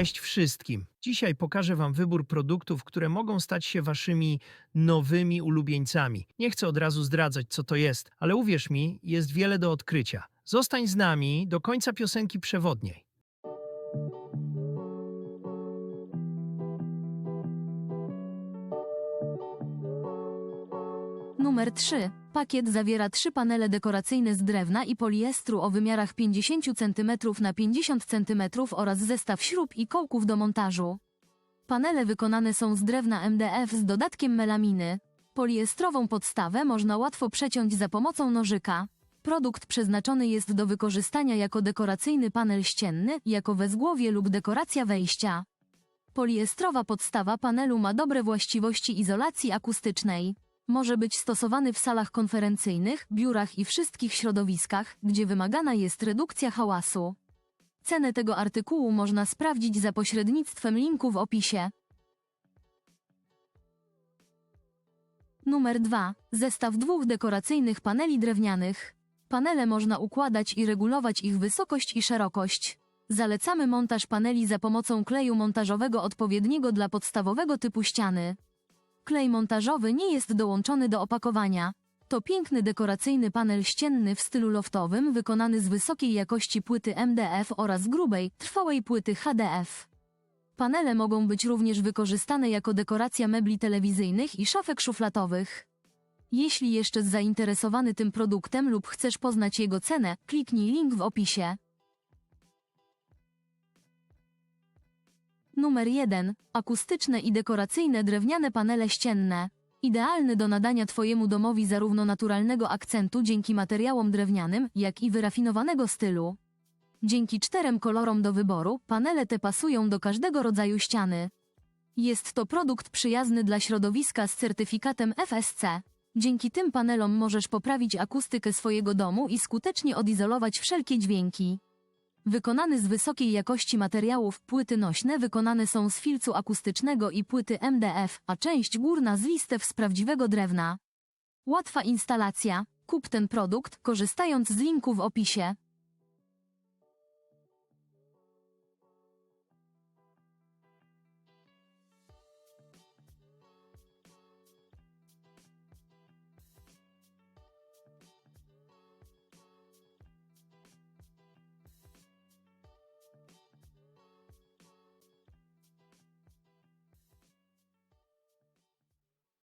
Cześć wszystkim. Dzisiaj pokażę Wam wybór produktów, które mogą stać się Waszymi nowymi ulubieńcami. Nie chcę od razu zdradzać, co to jest, ale uwierz mi, jest wiele do odkrycia. Zostań z nami do końca piosenki przewodniej. Numer 3. Pakiet zawiera trzy panele dekoracyjne z drewna i poliestru o wymiarach 50 cm na 50 cm oraz zestaw śrub i kołków do montażu. Panele wykonane są z drewna MDF z dodatkiem melaminy. Poliestrową podstawę można łatwo przeciąć za pomocą nożyka. Produkt przeznaczony jest do wykorzystania jako dekoracyjny panel ścienny, jako wezgłowie lub dekoracja wejścia. Poliestrowa podstawa panelu ma dobre właściwości izolacji akustycznej. Może być stosowany w salach konferencyjnych, biurach i wszystkich środowiskach, gdzie wymagana jest redukcja hałasu. Cenę tego artykułu można sprawdzić za pośrednictwem linku w opisie. Numer 2. Zestaw dwóch dekoracyjnych paneli drewnianych. Panele można układać i regulować ich wysokość i szerokość. Zalecamy montaż paneli za pomocą kleju montażowego odpowiedniego dla podstawowego typu ściany. Klej montażowy nie jest dołączony do opakowania. To piękny dekoracyjny panel ścienny w stylu loftowym wykonany z wysokiej jakości płyty MDF oraz grubej, trwałej płyty HDF. Panele mogą być również wykorzystane jako dekoracja mebli telewizyjnych i szafek szuflatowych. Jeśli jeszcze zainteresowany tym produktem lub chcesz poznać jego cenę, kliknij link w opisie. Numer 1. Akustyczne i dekoracyjne drewniane panele ścienne. Idealny do nadania Twojemu domowi zarówno naturalnego akcentu dzięki materiałom drewnianym, jak i wyrafinowanego stylu. Dzięki czterem kolorom do wyboru, panele te pasują do każdego rodzaju ściany. Jest to produkt przyjazny dla środowiska z certyfikatem FSC. Dzięki tym panelom możesz poprawić akustykę swojego domu i skutecznie odizolować wszelkie dźwięki. Wykonany z wysokiej jakości materiałów płyty nośne wykonane są z filcu akustycznego i płyty MDF, a część górna z listew z prawdziwego drewna. Łatwa instalacja. Kup ten produkt, korzystając z linku w opisie.